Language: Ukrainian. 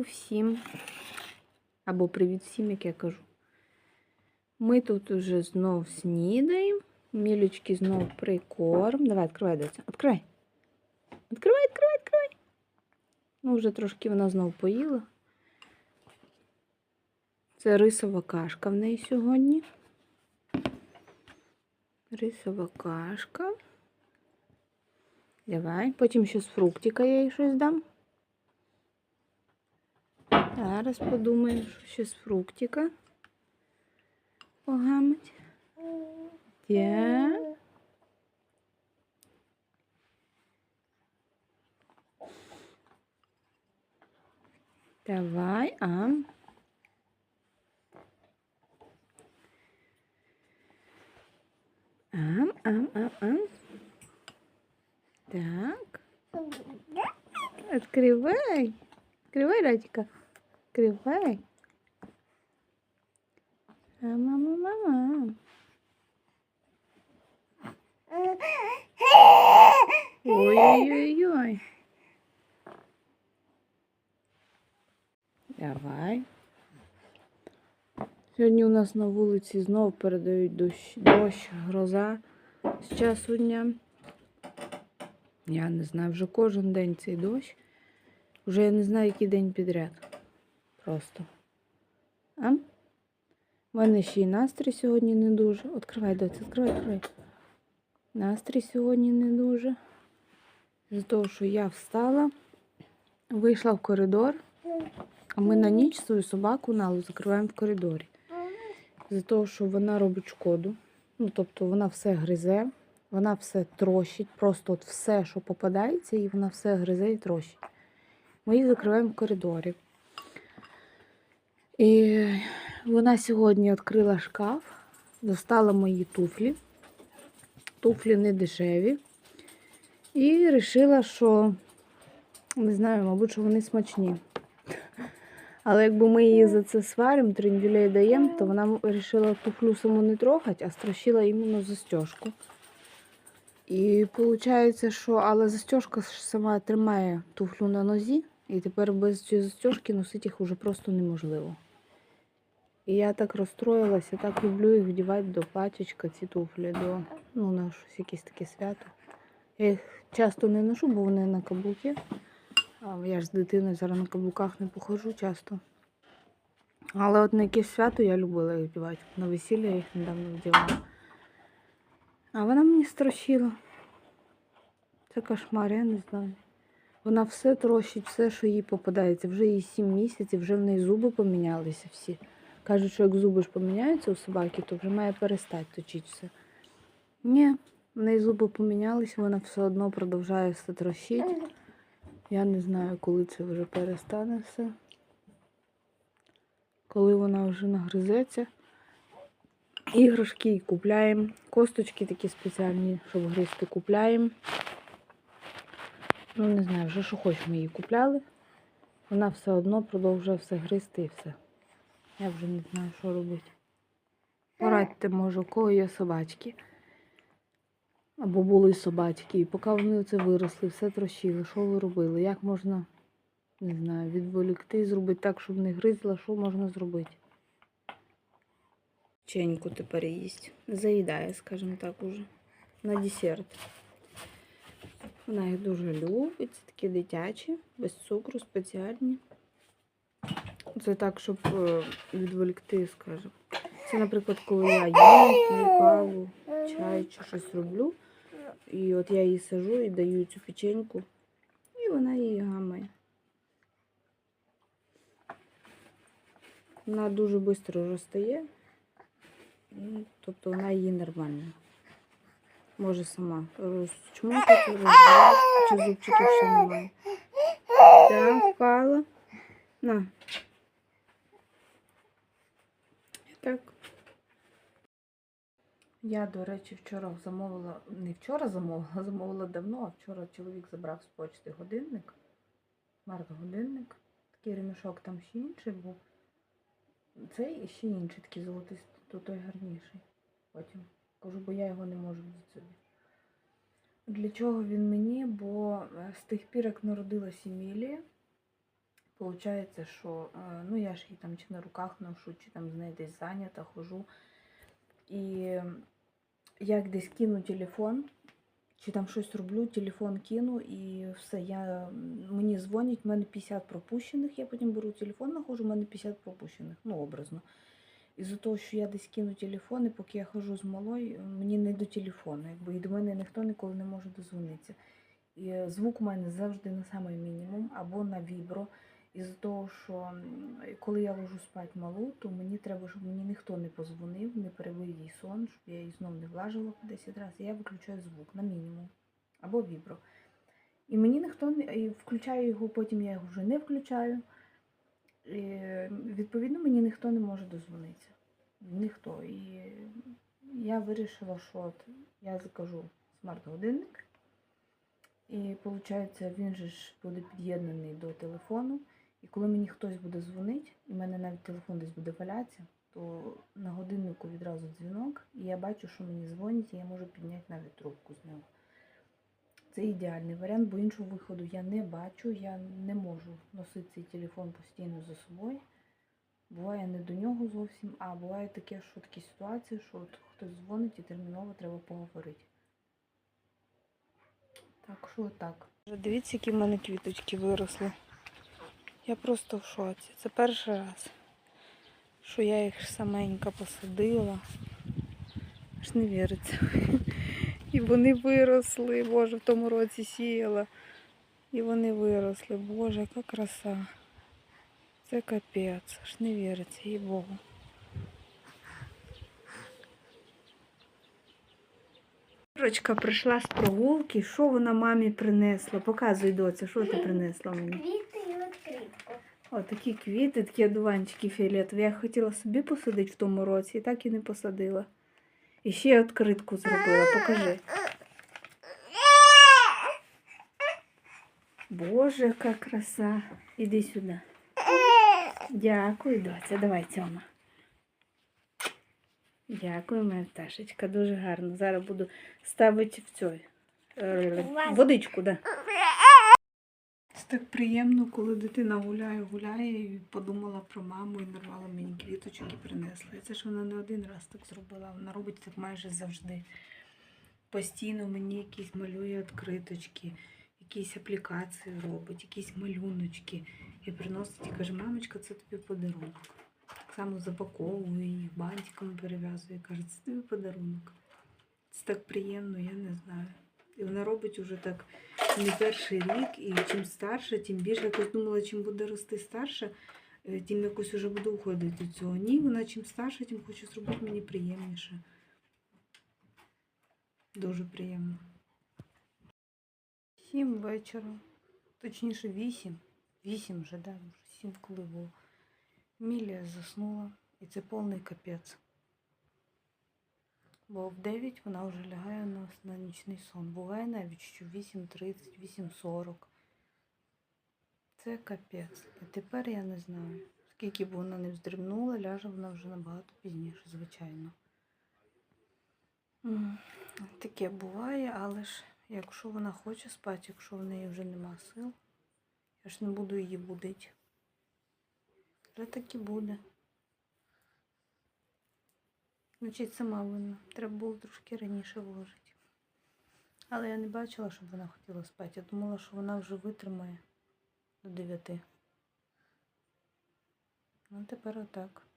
ранку всім. Або привіт всім, як я кажу. Ми тут уже знов снідаємо. Мілючки знов прикорм. Давай, відкривай, доця. Відкривай. Відкривай, відкривай, відкривай. Ну, вже трошки вона знов поїла. Це рисова кашка в неї сьогодні. Рисова кашка. Давай. Потім ще з фруктика я їй щось дам. Зараз подумаю, що ще з фруктика. Погамить. Я. Давай, а. Ам, ам, ам, ам. Так. Открывай. Открывай, Радика. Открывай. А, мама, мама. Ой-ой-ой. Давай. Сьогодні у нас на вулиці знов передають дощ, дощ, гроза з часу дня. Я не знаю, вже кожен день цей дощ. Вже я не знаю, який день підряд. Просто. А? У мене ще й настрій сьогодні не дуже. Відкривай, доця, відкривай, відкривай. Настрій сьогодні не дуже. З того, що я встала, вийшла в коридор, а ми на ніч свою собаку Налу закриваємо в коридорі. З того, що вона робить шкоду. Ну, тобто вона все гризе, вона все трощить, просто от все, що попадається, і вона все гризе і трощить. Ми її закриваємо в коридорі. І вона сьогодні відкрила шкаф, достала мої туфлі. Туфлі не дешеві. І вирішила, що не знаю, мабуть, що вони смачні. Але якби ми її за це сваримо, трендюлей даємо, то вона вирішила туфлю саму не трогати, а страшила іменно застежку. І виходить, що але застежка сама тримає туфлю на нозі, і тепер без цієї застежки носити їх вже просто неможливо. І я так розстроїлася, так люблю їх вдівати до платічка, ці туфлі, до ну, на щось якесь таке свято. Я їх часто не ношу, бо вони на каблуки. Я ж з дитиною зараз на каблуках не походжу часто. Але от на якесь свято я любила їх вдівати. На весілля їх недавно вдівала. А вона мені страшила. Це кошмар, я не знаю. Вона все трощить, все, що їй попадається. Вже їй 7 місяців, вже в неї зуби помінялися всі. Кажуть, що як зуби ж поміняються у собаки, то вже має перестати точити все. Ні, в неї зуби помінялися, вона все одно продовжує все трощити. Я не знаю, коли це вже перестане все. Коли вона вже нагризеться. Іграшки купляємо. Косточки такі спеціальні, щоб гризти, купляємо. Ну, не знаю, вже що хочемо її купляли. Вона все одно продовжує все гризти і все. Я вже не знаю, що робити. Порадьте, може, у кого є собачки. Або були собачки. І поки вони це виросли, все трощили. Що ви робили? Як можна, не знаю, відволікти, зробити так, щоб не гризла, що можна зробити? Ченьку тепер їсть. Заїдає, скажімо так, уже. На десерт. Вона їх дуже любить. Це такі дитячі, без цукру, спеціальні. Це так, щоб е, відволікти, скажімо. Це, наприклад, коли я їм каву, чай чи щось роблю. І от я їй сажу і даю цю печеньку, і вона її гамає. Вона дуже швидко розстає, тобто вона її нормально. Може сама розчмокати, розбирати, чи зубчиків ще немає. Так, впала. На. Так. Я, до речі, вчора замовила, не вчора замовила, замовила давно, а вчора чоловік забрав з почти годинник. Смарт-годинник. Такий ремішок там ще інший був. Цей і ще інший такий золотистий, то той гарніший. Потім кажу, бо я його не можу взяти собі. Для чого він мені? Бо е, з тих пір, як народилась Емілія, Получається, що е, ну я ж її там чи на руках ношу, чи там з нею десь зайнята, хожу. І як десь кину телефон, чи там щось роблю, телефон кину і все. Я, мені дзвонять, в мене 50 пропущених, я потім беру телефон, знаходжу, в мене 50 пропущених, ну образно. Із-за того, що я десь кину телефон, і поки я хожу з малою, мені не до телефону, якби, і до мене ніхто ніколи не може дозвонитися. І звук у мене завжди на самий мінімум або на вібро. Із-за того, що коли я ложу спати малу, то мені треба, щоб мені ніхто не позвонив, не перебив їй сон, щоб я її знов не влажила по 10 разів. Я виключаю звук на мінімум або вібро. І мені ніхто не і включаю його, потім я його вже не включаю. І, відповідно, мені ніхто не може дозвонитися. Ніхто. І я вирішила, що от я закажу смарт-годинник. І виходить, він же ж буде під'єднаний до телефону. І коли мені хтось буде дзвонити, і в мене навіть телефон десь буде валятися, то на годиннику відразу дзвінок, і я бачу, що мені дзвонять, і я можу підняти навіть трубку з нього. Це ідеальний варіант, бо іншого виходу я не бачу, я не можу носити цей телефон постійно за собою. Буває не до нього зовсім, а буває таке, що такі ситуації, що от хтось дзвонить і терміново треба поговорити. Так що так. Дивіться, які в мене квіточки виросли. Я просто в шоці. Це перший раз, що я їх саменька посадила. Аж не віриться. І вони виросли. Боже, в тому році сіяла. І вони виросли. Боже, яка краса. Це капець. Аж не віриться, їй Богу. Рочка прийшла з прогулки. Що вона мамі принесла? Показуй, доця, що ти принесла мені? О, такі квіти, такі одуванчики фіолетові. Я хотіла собі посадити в тому році, і так і не посадила. І ще відкритку зробила. Покажи. Боже, яка краса. Іди сюди. Дякую, доця. Давай, Тьома. Дякую, моя пташечка. Дуже гарно. Зараз буду ставити в цю е, водичку, да. Так приємно, коли дитина гуляє, гуляє і подумала про маму і нарвала мені квіточок і принесла. І це ж вона не один раз так зробила, вона робить так майже завжди. Постійно мені якісь малює відкриточки, якісь аплікації робить, якісь малюночки. І приносить і каже, мамочка, це тобі подарунок. Так само запаковує їх, бантиками перев'язує, каже, це тобі подарунок. Це так приємно, я не знаю. І вона робить уже так не перший рік, і чим старше, тим більше. Якось думала, чим буде рости старше, тим якось уже буду уходити від цього. Ні, вона чим старше, тим хоче зробити мені приємніше. Дуже приємно. Сім вечора. Точніше, вісім. Вісім вже, да, вже сім коли було. Мілія заснула, і це повний капець. Бо в 9 вона вже лягає у нас на нічний сон. Буває навіть, що 8.30, 8.40. Це капець. І тепер я не знаю. Скільки б вона не вздрібнула, ляже вона вже набагато пізніше, звичайно. Таке буває, але ж якщо вона хоче спати, якщо в неї вже нема сил, я ж не буду її будити. Вже так і буде. Значить, сама винна. Треба було трошки раніше вложити. Але я не бачила, щоб вона хотіла спати. Я думала, що вона вже витримає до 9. Ну, тепер отак.